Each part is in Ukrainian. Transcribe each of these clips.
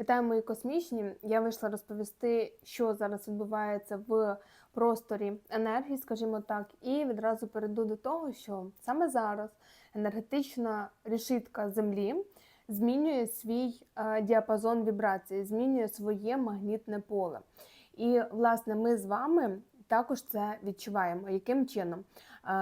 Вітаю, мої космічні. Я вийшла розповісти, що зараз відбувається в просторі енергії, скажімо так, і відразу перейду до того, що саме зараз енергетична решітка Землі змінює свій е, діапазон вібрації, змінює своє магнітне поле. І, власне, ми з вами також це відчуваємо. Яким чином?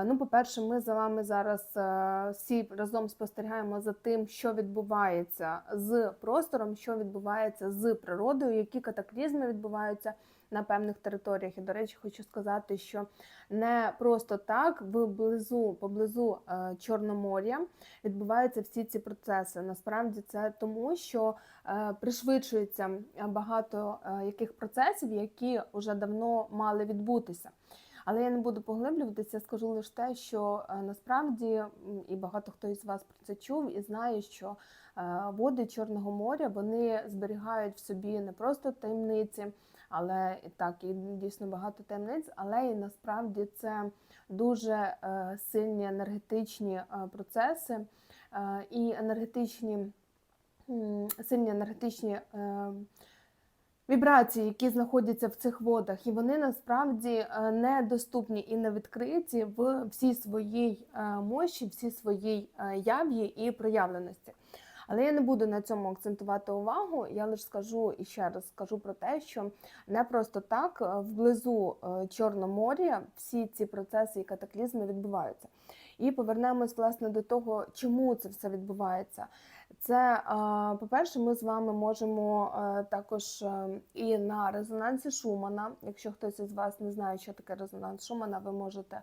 Ну, по-перше, ми з вами зараз е, всі разом спостерігаємо за тим, що відбувається з простором, що відбувається з природою, які катаклізми відбуваються на певних територіях. І, до речі, хочу сказати, що не просто так вблизу, поблизу е, Чорномор'я відбуваються всі ці процеси. Насправді це тому, що е, пришвидшується багато е, яких процесів, які вже давно мали відбутися. Але я не буду поглиблюватися, скажу лише те, що насправді і багато хто із вас про це чув і знає, що води Чорного моря вони зберігають в собі не просто таємниці, але так і дійсно багато таємниць, але і насправді це дуже е, сильні енергетичні е, процеси е, і енергетичні сильні енергетичні. Вібрації, які знаходяться в цих водах, і вони насправді недоступні і не відкриті в всій своїй мощі, всій своїй яв'ї і проявленості. Але я не буду на цьому акцентувати увагу. Я лише скажу і ще раз скажу про те, що не просто так е, вблизу е, Чорномор'я всі ці процеси і катаклізми відбуваються. І повернемось власне до того, чому це все відбувається. Це, е, по-перше, ми з вами можемо також і на резонансі Шумана. Якщо хтось із вас не знає, що таке резонанс Шумана, ви можете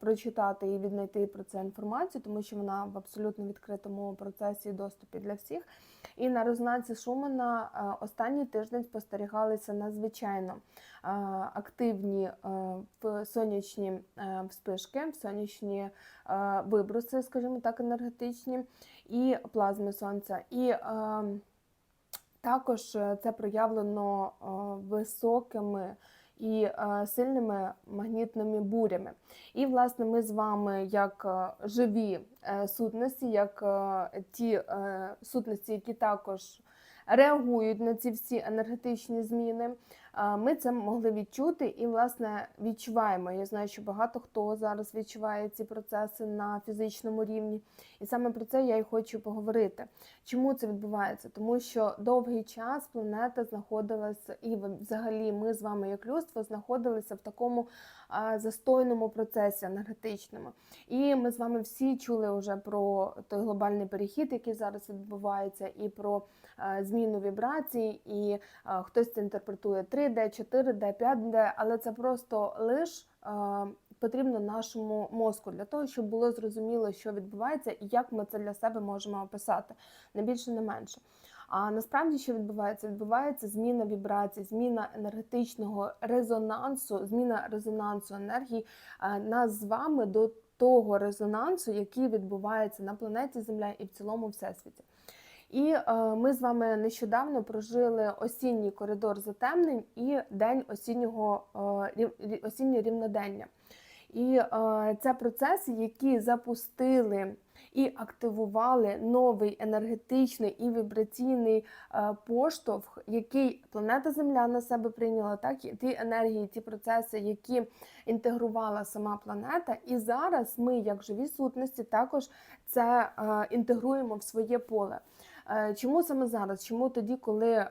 прочитати і віднайти про це інформацію, тому що вона в абсолютно відкритому процесі і доступі для всіх. І на резонансі Шумана е, останній тиждень спостерігалися надзвичайно е, активні е, сонячні е, вспишки, сонячні е, виброси, скажімо так, енергетичні і плазми сонця. І е, також е, це проявлено е, високими і е, сильними магнітними бурями. І, власне, ми з вами, як е, живі е, сутності, як ті сутності, які також реагують на ці всі енергетичні зміни, ми це могли відчути і, власне, відчуваємо. Я знаю, що багато хто зараз відчуває ці процеси на фізичному рівні. І саме про це я і хочу поговорити. Чому це відбувається? Тому що довгий час планета знаходилася, і взагалі ми з вами, як людство, знаходилися в такому застойному процесі енергетичному. І ми з вами всі чули вже про той глобальний перехід, який зараз відбувається, і про зміну вібрацій, і хтось це інтерпретує 3D, 4D, 5D, але це просто лиш. а, Потрібно нашому мозку для того, щоб було зрозуміло, що відбувається, і як ми це для себе можемо описати, не більше, не менше. А насправді, що відбувається? Відбувається зміна вібрацій, зміна енергетичного резонансу, зміна резонансу енергії е, нас з вами до того резонансу, який відбувається на планеті Земля і в цілому всесвіті. І е, ми з вами нещодавно прожили осінній коридор затемнень і день осіннього е, рі- рівнодення. І е, це процеси, які запустили і активували новий енергетичний і вібраційний поштовх, який планета Земля на себе прийняла, так і ті енергії, ті процеси, які інтегрувала сама планета. І зараз ми, як живі сутності, також це інтегруємо в своє поле. Е, Чому саме зараз? Чому тоді, коли е,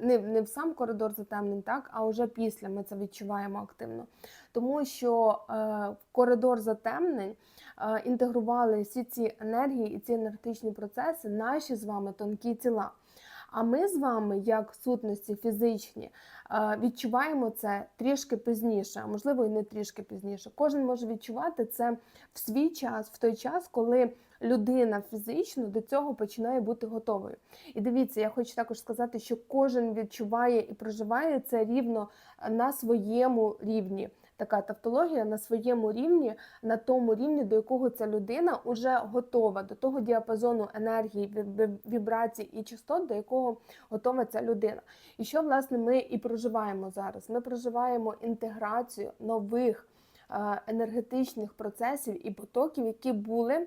не, не в сам коридор затемнень, так, а вже після ми це відчуваємо активно? Тому що е, в коридор затемнень інтегрували всі ці енергії і ці енергетичні процеси, наші з вами тонкі тіла. А ми з вами, як сутності фізичні, відчуваємо це трішки пізніше, а можливо і не трішки пізніше. Кожен може відчувати це в свій час, в той час, коли людина фізично до цього починає бути готовою. І дивіться, я хочу також сказати, що кожен відчуває і проживає це рівно на своєму рівні. Така тавтологія на своєму рівні, на тому рівні, до якого ця людина вже готова, до того діапазону енергії, ві- ві- вібрацій і частот, до якого готова ця людина. І що власне ми і проживаємо зараз? Ми проживаємо інтеграцію нових е, енергетичних процесів і потоків, які були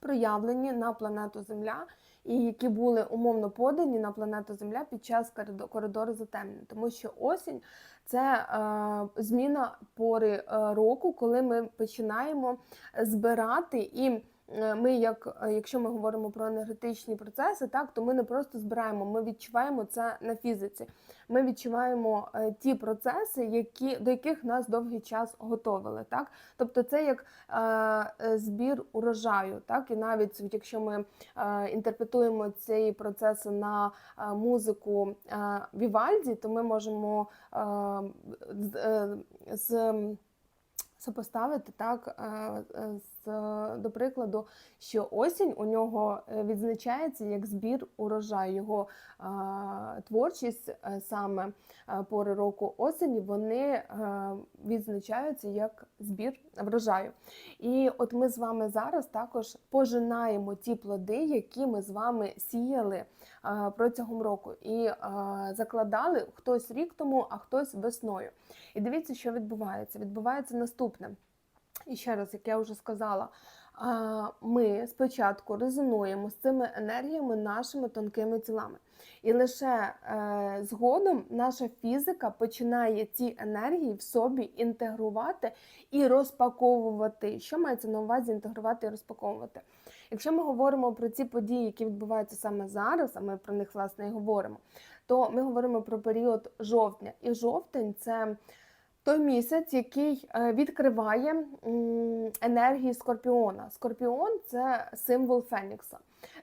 проявлені на планету Земля і які були умовно подані на планету Земля під час коридо- коридору затемнень. Тому що осінь це е, зміна пори е, року, коли ми починаємо збирати і. Е, Ми, як е, якщо ми говоримо про енергетичні процеси, так то ми не просто збираємо, ми відчуваємо це на фізиці. Ми відчуваємо е, ті процеси, які до яких нас довгий час готовили. Так, тобто це як е, збір урожаю, так і навіть якщо ми е, інтерпретуємо ці процеси на музику е, Вівальді, то ми можемо е, з, е, з сопоставити так е, з, до прикладу, що осінь у нього е, відзначається як збір урожаю. Його е, творчість е, саме е, пори року осені вони е, відзначаються як збір врожаю. І от ми з вами зараз також пожинаємо ті плоди, які ми з вами сіяли е, протягом року, і е, закладали хтось рік тому, а хтось весною. І дивіться, що відбувається. Відбувається наступне. І ще раз, як я вже сказала, ми спочатку резонуємо з цими енергіями нашими тонкими тілами. І лише е, згодом наша фізика починає ці енергії в собі інтегрувати і розпаковувати. Що мається на увазі інтегрувати і розпаковувати? Якщо ми говоримо про ці події, які відбуваються саме зараз, а ми про них власне і говоримо, то ми говоримо про період жовтня. І жовтень це той місяць, який е, відкриває енергії Скорпіона. Скорпіон це символ Фенікса.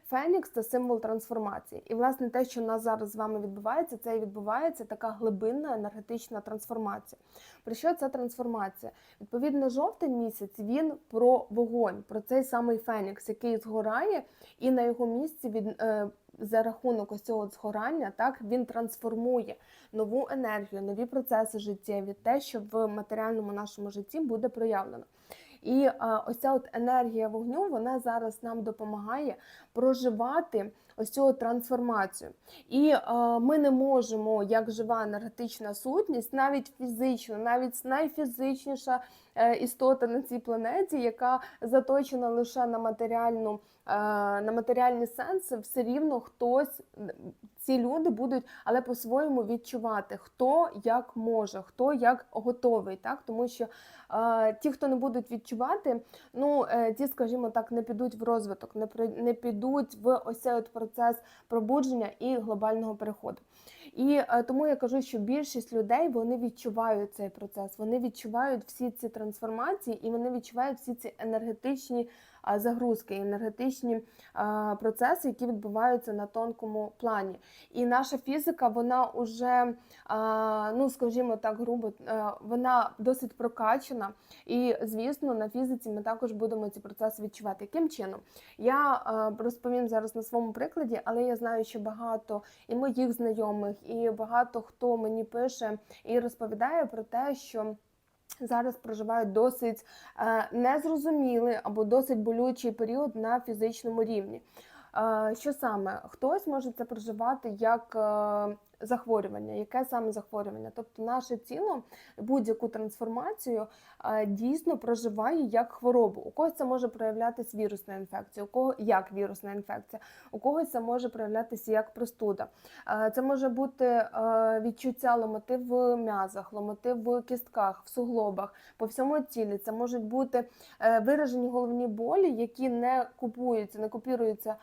Фенікс це символ трансформації. І, власне, те, що у нас зараз з вами відбувається, це і відбувається така глибинна енергетична трансформація. Про що ця трансформація? Відповідно, жовтень місяць він про вогонь, про цей самий Фенікс, який згорає, і на його місці від. е, за рахунок ось цього згорання, так він трансформує нову енергію, нові процеси життєві, те, що в матеріальному нашому житті буде проявлено. І е, ось от енергія вогню вона зараз нам допомагає проживати ось цю трансформацію. І е, ми не можемо, як жива енергетична сутність, навіть фізично, навіть найфізичніша істота на цій планеті, яка заточена лише на матеріальну. е, На матеріальні сенси все рівно хтось ці люди будуть, але по-своєму відчувати, хто як може, хто як готовий, так тому що е, ті, хто не будуть відчувати, ну е, ті, скажімо так, не підуть в розвиток, не не підуть в ось цей от процес пробудження і глобального переходу. І е, тому я кажу, що більшість людей вони відчувають цей процес, вони відчувають всі ці трансформації, і вони відчувають всі ці енергетичні загрузки, енергетичні процеси, які відбуваються на тонкому плані. І наша фізика, вона уже, ну скажімо так, грубо, е, вона досить прокачана. І звісно, на фізиці ми також будемо ці процеси відчувати. Яким чином? Я е, розповім зараз на своєму прикладі, але я знаю, що багато і моїх знайомих, і багато хто мені пише і розповідає про те, що. Зараз проживають досить е, незрозумілий або досить болючий період на фізичному рівні. Е, що саме? Хтось може це проживати як е, захворювання. Яке саме захворювання? Тобто наше тіло будь-яку трансформацію дійсно проживає як хворобу. У когось це може проявлятися вірусна інфекція, у кого як вірусна інфекція, у когось це може проявлятися як простуда. Це може бути відчуття ломоти в м'язах, ломоти в кістках, в суглобах, по всьому тілі. Це можуть бути е, виражені головні болі, які не купуються, не купіруються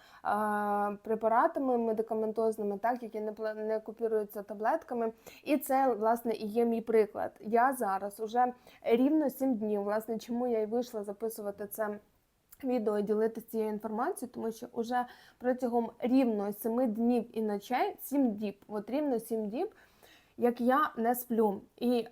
препаратами медикаментозними, так які не не купіруються таблетками. І це власне і є мій приклад. Я зараз уже рівно 7 днів. Власне, чому я і вийшла записувати це. Відео ділитися цією інформацією, тому що уже протягом рівно 7 днів і ночей, 7 діб, от рівно 7 діб, як я не сплю. І е,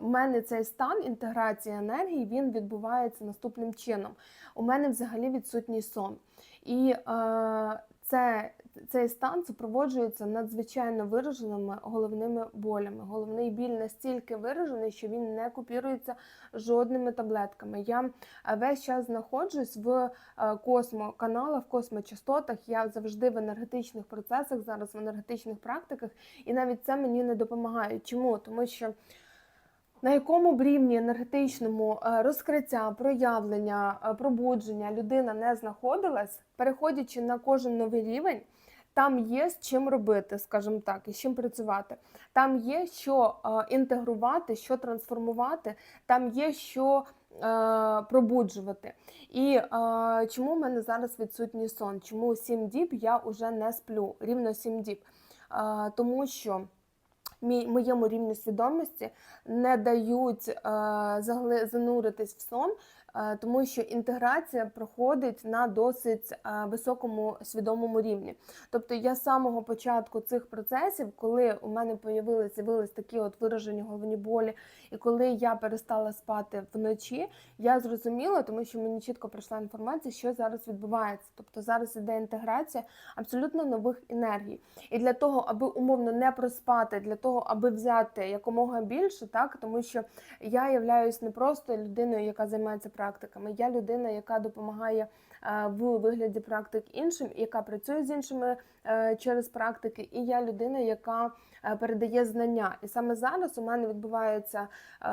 в мене цей стан інтеграції енергії він відбувається наступним чином. У мене взагалі відсутній сон. І е, це, цей стан супроводжується надзвичайно вираженими головними болями. Головний біль настільки виражений, що він не купірується жодними таблетками. Я е, весь час знаходжусь в е, космоканалах, в космочастотах. Я завжди в енергетичних процесах, зараз в енергетичних практиках, і навіть це мені не допомагає. Чому? Тому що. на якому б рівні енергетичному е, розкриття, проявлення, пробудження людина не знаходилась, переходячи на кожен новий рівень, там є з чим робити, скажімо так, і з чим працювати. Там є що е, інтегрувати, що трансформувати, там є що е, пробуджувати. І е, чому в мене зараз відсутній сон? Чому 7 діб я вже не сплю? Рівно 7 діб. Тому що моєму рівню свідомості не дають е, зануритись в сон, е, тому що інтеграція проходить на досить е, високому свідомому рівні. Тобто я з самого початку цих процесів, коли у мене з'явились такі от виражені головні болі, і коли я перестала спати вночі, я зрозуміла, тому що мені чітко прийшла інформація, що зараз відбувається. Тобто зараз іде інтеграція абсолютно нових енергій. І для того, аби умовно не проспати, для того, аби взяти якомога більше, так? Тому що я являюсь не просто людиною, яка займається практиками, я людина, яка допомагає е, в вигляді практик іншим, яка працює з іншими через практики, і я людина, яка е, передає знання. І саме зараз у мене відбувається е,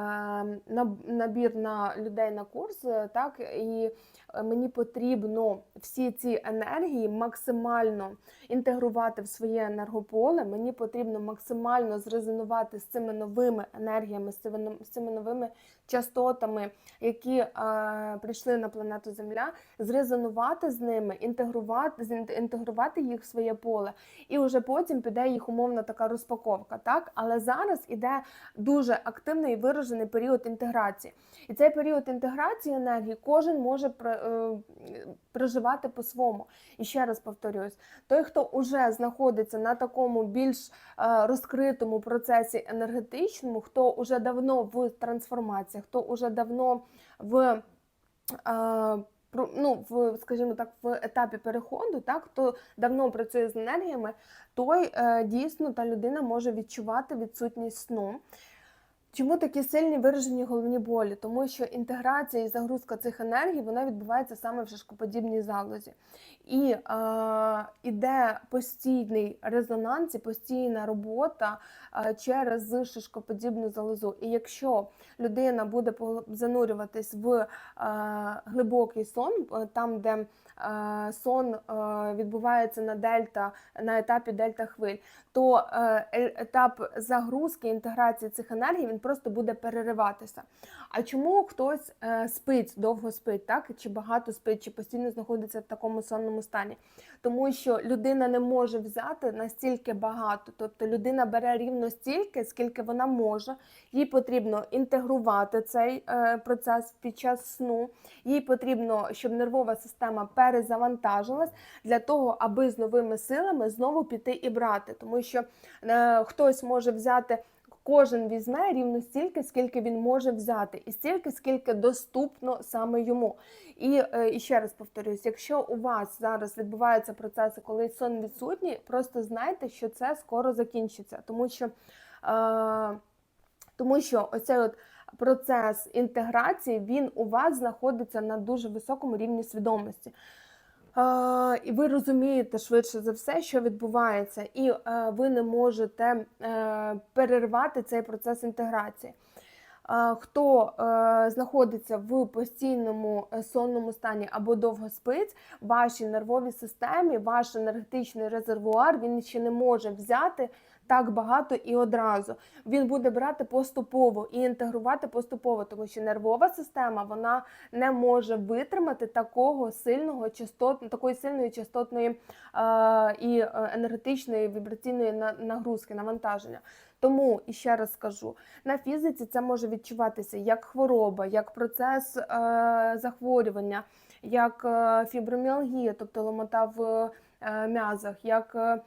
набір на людей на курс, е, так і е, мені потрібно всі ці енергії максимально інтегрувати в своє енергополе. Мені потрібно максимально зрезонувати з цими новими енергіями, з цими, новими частотами, які е, прийшли на планету Земля, зрезонувати з ними, інтегрувати, інтегрувати їх в своє поле, і вже потім піде їх умовна така розпаковка. Так, але зараз іде дуже активний і виражений період інтеграції. І цей період інтеграції енергії кожен може е, проживати по-своєму. І ще раз повторюсь: той, хто вже знаходиться на такому більш е, розкритому процесі енергетичному, хто вже давно в трансформації, хто вже давно в е, ну, в, скажімо так, в етапі переходу, так, хто давно працює з енергіями, той е, дійсно та людина може відчувати відсутність сну. Чому такі сильні виражені головні болі? Тому що інтеграція і загрузка цих енергій вона відбувається саме в шишкоподібній залозі. І е, іде постійний резонанс і постійна робота е, через шишкоподібну залозу. І якщо людина буде занурюватись в е, глибокий сон, е, там, де е, сон е, відбувається на дельта, на етапі дельта хвиль, то е, е- етап загрузки інтеграції цих енергій він просто буде перериватися. А чому хтось е, спить, довго спить, так чи багато спить, чи постійно знаходиться в такому сонному стані? Тому що людина не може взяти настільки багато, тобто людина бере рівно стільки, скільки вона може. Їй потрібно інтегрувати цей е, процес під час сну. Їй потрібно, щоб нервова система перезавантажилась для того, аби з новими силами знову піти і брати. Тому що е, хтось може взяти. Кожен візьме рівно стільки, скільки він може взяти, і стільки, скільки доступно саме йому. І, е, і ще раз повторюсь: якщо у вас зараз відбуваються процеси, коли сон відсутній, просто знайте, що це скоро закінчиться, тому що, е, тому що оцей от процес інтеграції він у вас знаходиться на дуже високому рівні свідомості. І ви розумієте швидше за все, що відбувається, і е, ви не можете е, перервати цей процес інтеграції. Хто е, знаходиться в постійному сонному стані або довго спить, вашій нервовій системі, ваш енергетичний резервуар він ще не може взяти так багато і одразу. Він буде брати поступово і інтегрувати поступово, тому що нервова система вона не може витримати такого сильного частот, такої сильної частотної е, і енергетичної вібраційної нагрузки, навантаження. Тому і ще раз скажу, на фізиці це може відчуватися як хвороба, як процес е, захворювання, як е, фіброміалгія, тобто ломота в е, м'язах, як е,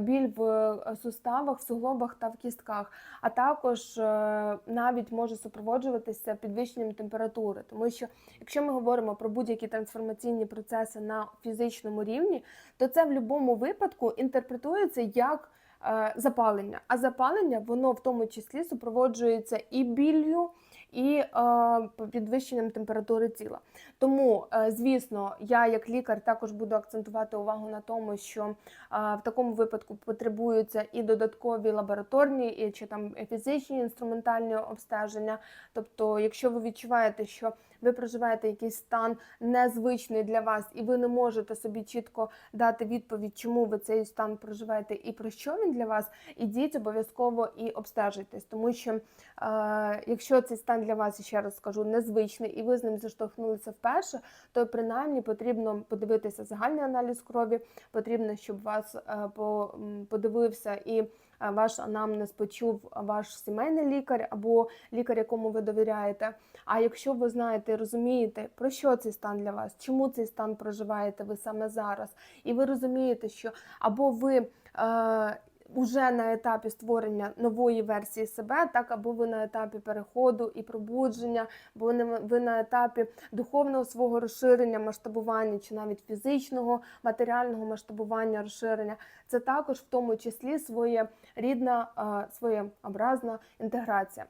біль в е, суставах, в суглобах та в кістках, а також е, навіть може супроводжуватися підвищенням температури, тому що якщо ми говоримо про будь-які трансформаційні процеси на фізичному рівні, то це в будь-якому випадку інтерпретується як е, запалення. А запалення воно в тому числі супроводжується і біллю, і е, підвищенням температури тіла. Тому, е, звісно, я як лікар також буду акцентувати увагу на тому, що е, в такому випадку потребуються і додаткові лабораторні, і чи там фізичні інструментальні обстеження. Тобто, якщо ви відчуваєте, що ви проживаєте якийсь стан незвичний для вас, і ви не можете собі чітко дати відповідь, чому ви цей стан проживаєте і про що він для вас, ідіть обов'язково і обстежуйтесь, тому що е, якщо цей стан для вас, ще раз скажу, незвичний, і ви з ним зіштовхнулися вперше, то принаймні потрібно подивитися загальний аналіз крові, потрібно, щоб вас е, по- подивився і ваш анамнез почув ваш сімейний лікар або лікар, якому ви довіряєте. А якщо ви знаєте розумієте, про що цей стан для вас, чому цей стан проживаєте ви саме зараз, і ви розумієте, що або ви е, уже на етапі створення нової версії себе, так або ви на етапі переходу і пробудження, бо на- ви на етапі духовного свого розширення, масштабування, чи навіть фізичного, матеріального масштабування, розширення. Це також в тому числі своєрідна, е, своєобразна інтеграція.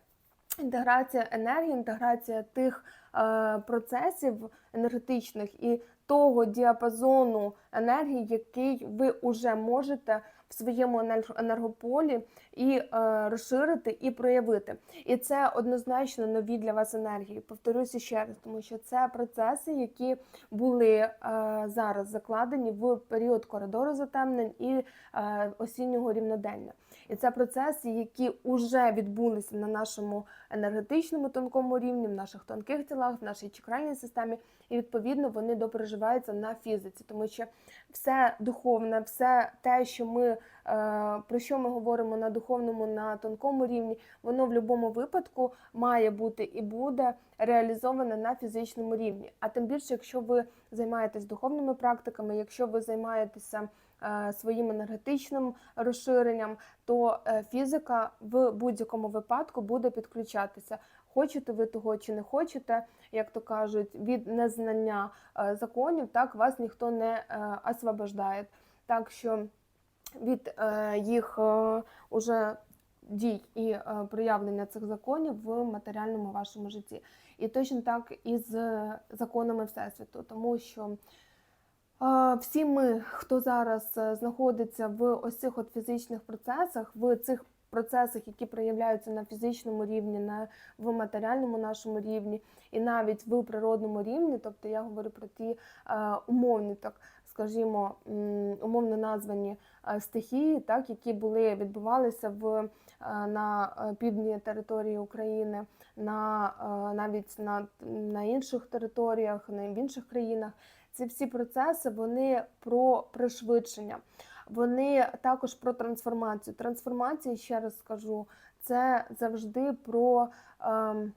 Інтеграція енергії, інтеграція тих е, процесів енергетичних і того діапазону енергії, який ви вже можете в своєму енергополі і е, розширити і проявити. І це однозначно нові для вас енергії. Повторюся ще раз, тому що це процеси, які були е, зараз закладені в період коридору затемнень і е, осіннього рівнодення. І це процеси, які вже відбулися на нашому енергетичному тонкому рівні, в наших тонких тілах, в нашій чакральній системі, і відповідно вони допроживаються на фізиці, тому що все духовне, все те, що ми про що ми говоримо на духовному, на тонкому рівні, воно в будь-якому випадку має бути і буде реалізоване на фізичному рівні. А тим більше, якщо ви займаєтесь духовними практиками, якщо ви займаєтеся е, своїм енергетичним розширенням, то е, фізика в будь-якому випадку буде підключатися. Хочете ви того чи не хочете, як то кажуть, від незнання е, законів, так вас ніхто не е, освобождає. Так що від е, їх е, уже дій і е, проявлення цих законів в матеріальному вашому житті. І точно так і з законами Всесвіту, тому що всі ми, хто зараз знаходиться в ось цих от фізичних процесах, в цих процесах, які проявляються на фізичному рівні, на в матеріальному нашому рівні, і навіть в природному рівні, тобто я говорю про ті е, умовні, так скажімо, умовно названі е, стихії, так які були відбувалися в е, на е, півдні території України, на навіть на, на інших територіях, на в інших країнах. Ці всі процеси вони про пришвидшення. Вони також про трансформацію. Трансформація, ще раз скажу, це завжди про ем,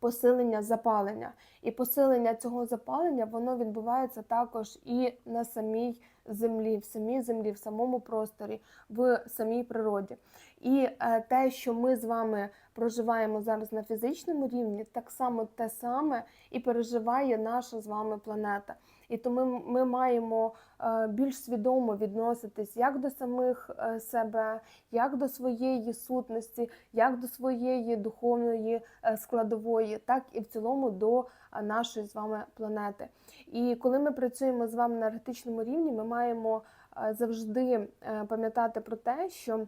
посилення запалення. І посилення цього запалення воно відбувається також і на самій землі, в самій землі, в самому просторі, в самій природі. І е, те, що ми з вами проживаємо зараз на фізичному рівні, так само те саме і переживає наша з вами планета. І тому ми маємо е, більш свідомо відноситись як до самих е, себе, як до своєї сутності, як до своєї духовної складової, так і в цілому до нашої з вами планети. І коли ми працюємо з вами на енергетичному рівні, ми маємо е, завжди е, пам'ятати про те, що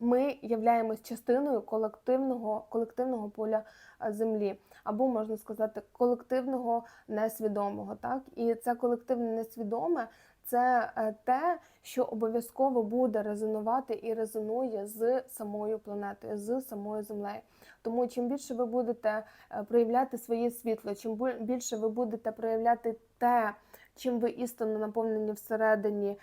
ми являємось частиною колективного, колективного поля е, землі, або можна сказати, колективного несвідомого. Так? І це колективне несвідоме це е, те, що обов'язково буде резонувати і резонує з самою планетою, з самою землею. Тому чим більше ви будете е, проявляти своє світло, чим більше ви будете проявляти те, чим ви істинно наповнені всередині е,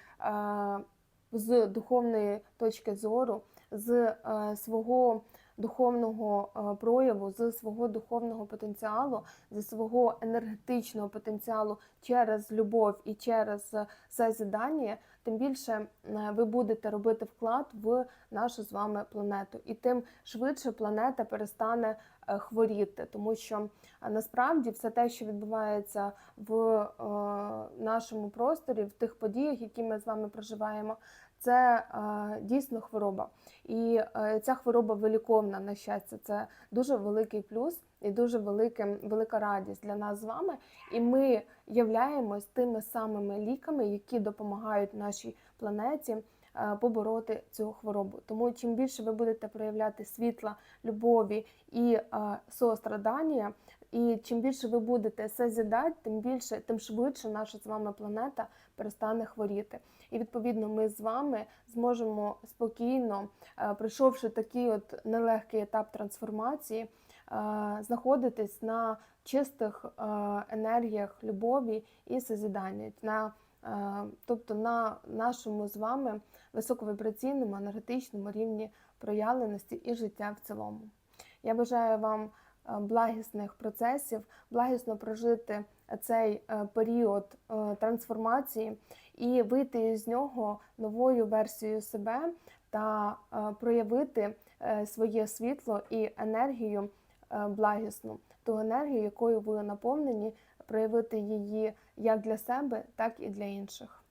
з духовної точки зору, з свого духовного е, прояву, з свого духовного потенціалу, зі свого енергетичного потенціалу через любов і через созідання, тим більше ви будете робити вклад в нашу з вами планету, і тим швидше планета перестане хворіти, тому що е, насправді все те, що відбувається в е, нашому просторі, в тих подіях, які ми з вами проживаємо, це е, дійсно хвороба. І е, ця хвороба виліковна, на щастя, це дуже великий плюс і дуже велике, велика радість для нас з вами. І ми являємось тими самими ліками, які допомагають нашій планеті е, побороти цю хворобу. Тому чим більше ви будете проявляти світла, любові і е, сострадання, і чим більше ви будете созідати, тим більше, тим швидше наша з вами планета перестане хворіти. І відповідно ми з вами зможемо спокійно, е, пройшовши такий от нелегкий етап трансформації, е, знаходитись на чистих е, енергіях любові і созідання. На, е, тобто на нашому з вами високовібраційному енергетичному рівні проявленості і життя в цілому. Я бажаю вам е, благісних процесів, благісно прожити цей е, період е, трансформації і вийти з нього новою версією себе та е, проявити е, своє світло і енергію е, благісну, ту енергію, якою ви наповнені, проявити її як для себе, так і для інших.